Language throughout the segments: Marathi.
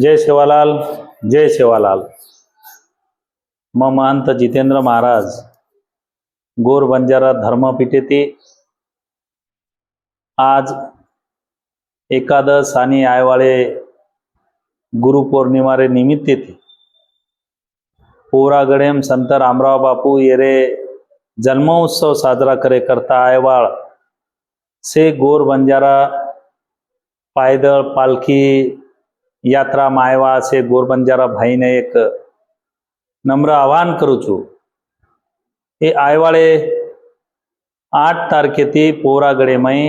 जय सेवालाल जय सेवालाल. मम महंत जितेंद्र महाराज. गोर बंजारा धर्मपीठेते आज एकादश आणि आयवाळे गुरुपौर्णिमारे निमित्त येते पोरागडेम संत रामराव बापू येरे जन्मोत्सव साजरा करे करता आयवाळ. से गोर बंजारा पायदळ पालखी यात्रा में आया से गोर बंजारा भाई ने एक नम्र आह्वान करू चु ये आयवाड़े आठ तारीखे थी पोरागढ़े मई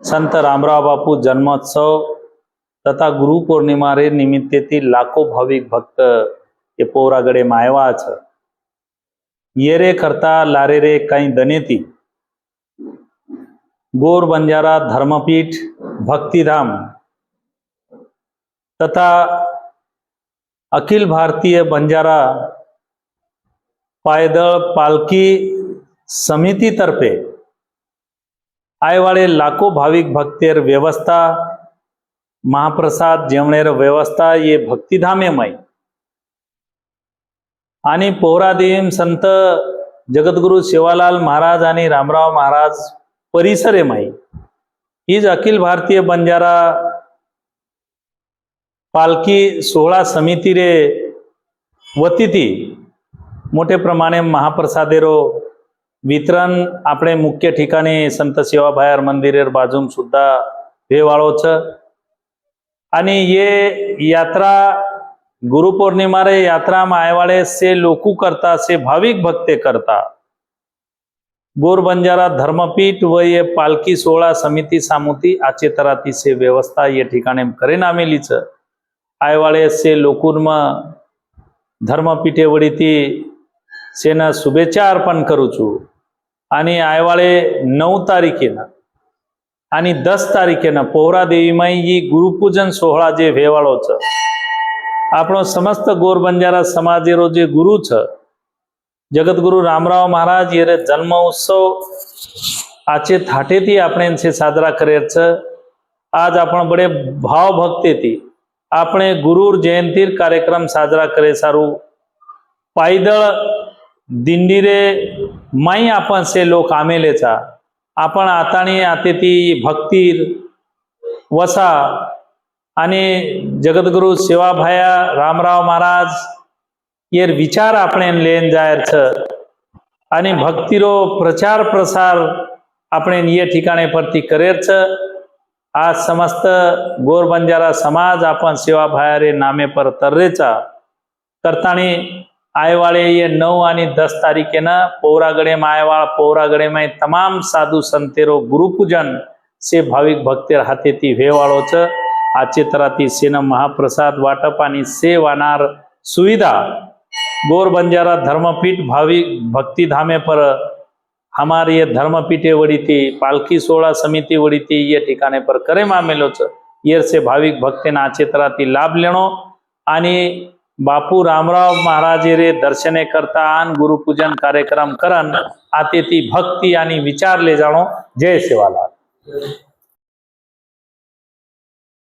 सत रामराव बापू जन्मोत्सव तथा गुरु पूर्णिमा रे निमित्ते थी लाखों भाविक भक्त ये पोरागढ़े में आया ये रे करता लारे रे कई दने थी गोर बंजारा धर्मपीठ भक्तिधाम तथा अखिल भारतीय बंजारा पायदळ पालखी समितीतर्फे आयवाळे लाखो भाविक भक्तेर व्यवस्था महाप्रसाद जेवणेर व्यवस्था ये भक्तिधामेमय. आणि पोहरादेवीम संत जगद्गुरु शिवालाल महाराज आणि रामराव महाराज परिसरेमय. हीच अखिल भारतीय बंजारा पालखी सोहळा समिती रे वतीती मोठे प्रमाणे महाप्रसादे रो वितरण आपले मुख्य ठिकाणी संत सेवा भायर मंदिर बाजून सुद्धा हे वाळोच आणि ये यात्रा गुरुपौर्णिमा रे यात्रा मायवाळे से लोकू करता से भाविक भक्ते करता. गोर बंजारा धर्मपीठ व ये पालखी सोहळा समिती सामुती आचेतराती से व्यवस्था या ठिकाणी करेन आम्ही लिच आयवाळेसे लोकूरमा ધર્મપીઠે વળીથી શેના શુભેચ્છા અર્પણ કરું છું. અને આયવાળે નવ તારીખેના અને દસ તારીખેના પૌરાદેવીમાં એ ગુરુપૂજન સોહળા જે વહેવાળો છે. આપણો સમસ્ત ગોરબંજારા સમાજેરો જે ગુરુ છે જગતગુરુ રામરાવ મહારાજ એને જન્મ ઉત્સવ આચે થાટેથી આપણે સાજરા કરે છે. આજ આપણે બડે ભાવ ભક્તિથી આપણે ગુરુર જયંતીર કાર્યક્રમ સાજરા કરે સારું पायदळ दिंडीरे माई आपण से लोक आमेलेचा आपण आताणी आते ती भक्तीर वसा आणि जगद्गुरु सेवाभाया रामराव महाराज येर विचार આપણે લેન જાહેર છે અને ભક્તિરો પ્રચાર પ્રસાર આપણે એ ठिकाणे પરથી કરેર છે आज समस्त गोर बंजारा समाज आपण सेवा भायारे नामे पर तर्रेचा करतानी आयवाळे ये नऊ आणि दस तारीखेनं पौरागडे मायवाळ पौरागडे माय तमाम साधू संतेरो गुरुपूजन से भाविक भक्ते राहते ती वेवाळोचं. आचे तराती सेन महाप्रसाद वाटप आणि से वाणार सुविधा. गोरबंजारा धर्मपीठ भाविक भक्तिधामे पर हमारे ये धर्मपीठे वडीती पालखी सोहळा समिती वडीती ये ठिकाणे पर करे मामेलो येरसे से भाविक भक्तेना आचे लाभ लेणो। आणि बापू रामराव महाराजे रे दर्शने करता आन गुरुपूजन कार्यक्रम करन आते ती भक्ती आणि विचार ले जाणो। जय सेवालाल।